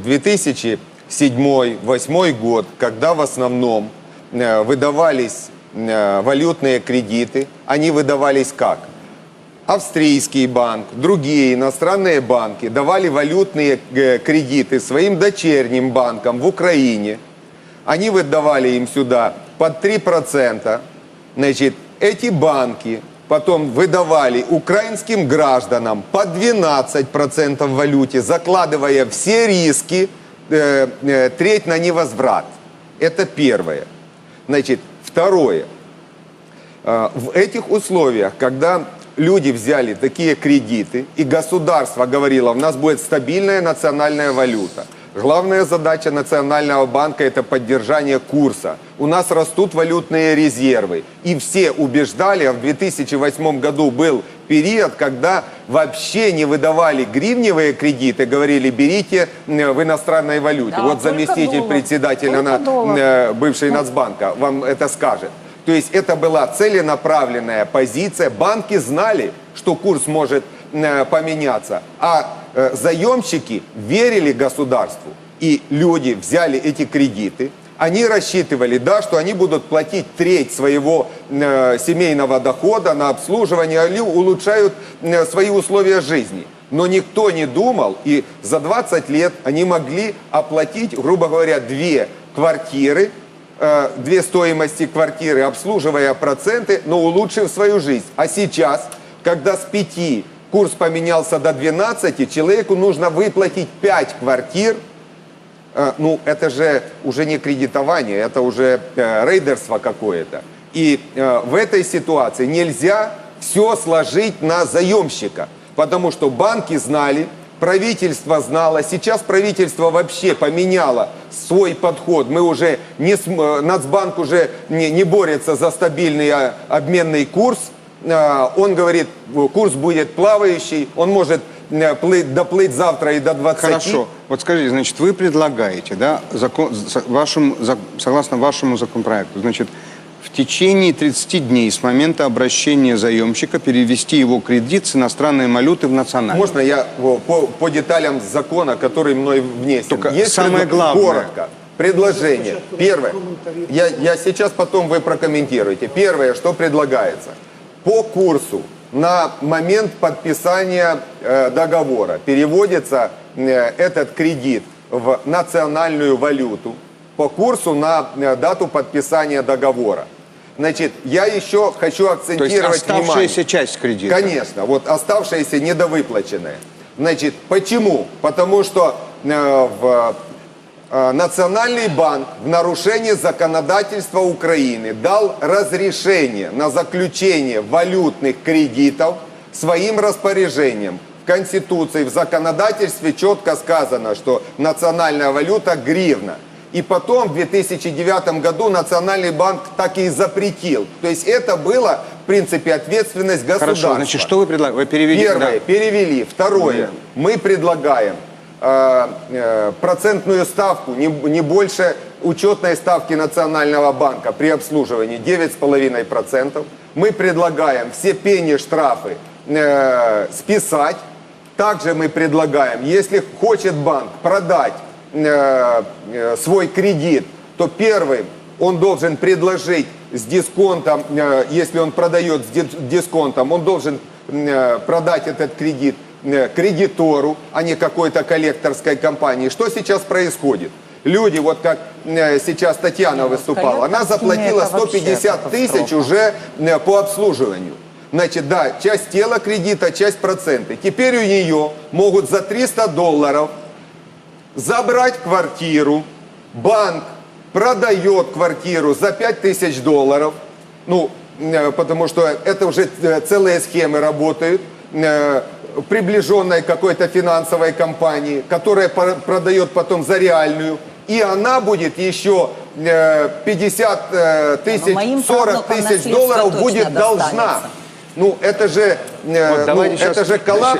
2007-2008 год, когда в основном э, выдавались э, валютные кредиты, они выдавались как? Австрийский банк, другие иностранные банки давали валютные э, кредиты своим дочерним банкам в Украине. Они выдавали им сюда под 3%. Значит, эти банки потом выдавали украинским гражданам по 12% в валюте, закладывая все риски, э, э, треть на невозврат. Это первое. Значит, второе. А, В этих условиях, когда люди взяли такие кредиты, и государство говорило, у нас будет стабильная национальная валюта. Главная задача Национального банка – это поддержание курса. У нас растут валютные резервы. И все убеждали, а в 2008 году был период, когда вообще не выдавали гривневые кредиты, говорили, берите э, в иностранной валюте. Да, вот заместитель доллар. председателя на, доллар. э, бывший Нацбанка вам это скажет. То есть это была целенаправленная позиция. Банки знали, что курс может э, поменяться, а заемщики верили государству. И люди взяли эти кредиты, они рассчитывали, да, что они будут платить треть своего э, семейного дохода на обслуживание, они улучшают э, свои условия жизни. Но никто не думал, и за 20 лет они могли оплатить, грубо говоря, две квартиры, э, две стоимости квартиры, обслуживая проценты, но улучшив свою жизнь. А сейчас, когда с 5 курс поменялся до 12, человеку нужно выплатить 5 квартир, Э, ну, это же уже не кредитование, это уже э, рейдерство какое-то. И э, в этой ситуации нельзя все сложить на заемщика, потому что банки знали, правительство знало, сейчас правительство вообще поменяло свой подход. Мы уже не, Нацбанк уже не, не борется за стабильный э, обменный курс, он говорит, э, курс будет плавающий, он может э, плыть, доплыть завтра и до 20. Хорошо. Вот скажите, значит, вы предлагаете, да, закон, за- согласно вашему законопроекту, значит, в течение 30 дней с момента обращения заемщика перевести его кредит с иностранной валюты в национальную. Можно я по, по деталям закона, который мной внесен? Только самое предло- главное. Коротко. Предложение. Первое. Я, я сейчас потом вы прокомментируете. Первое, что предлагается. По курсу на момент подписания э, договора переводится э, этот кредит в национальную валюту по курсу на э, дату подписания договора. Значит, я еще хочу То есть акцентировать оставшаяся внимание. часть кредита. Конечно, вот оставшиеся недовыплаченные. Значит, почему? Потому что в Национальный банк в нарушении законодательства Украины дал разрешение на заключение валютных кредитов своим распоряжением. В Конституции, в законодательстве четко сказано, что национальная валюта гривна. И потом в 2009 году Национальный банк так и запретил. То есть это была, в принципе, ответственность государства. Хорошо, значит, что вы предлагаете? Вы перевели... Первое, да. перевели. Второе, мы предлагаем э, э, процентную ставку не, не больше учетной ставки Национального банка при обслуживании 9,5%. Мы предлагаем все пени, штрафы э, списать. Также мы предлагаем, если хочет банк продать э, э, свой кредит, то первым он должен предложить с дисконтом, э, если он продает с ди- дисконтом, он должен э, продать этот кредит э, кредитору, а не какой-то коллекторской компании. Что сейчас происходит? Люди, вот как э, сейчас Татьяна выступала, она заплатила это вообще 150 тысяч уже э, по обслуживанию. Значит, да, часть тела кредита, часть проценты. Теперь у нее могут за 300 долларов забрать квартиру, банк продает квартиру за 5000 долларов, ну, э, потому что это уже э, целые схемы работают, э, приближенной какой-то финансовой компании, которая продает потом за реальную, и она будет еще э, 50 э, тысяч, моим 40 правнукам тысяч долларов будет должна. Ну, это же, э, Вот ну, это же коллапс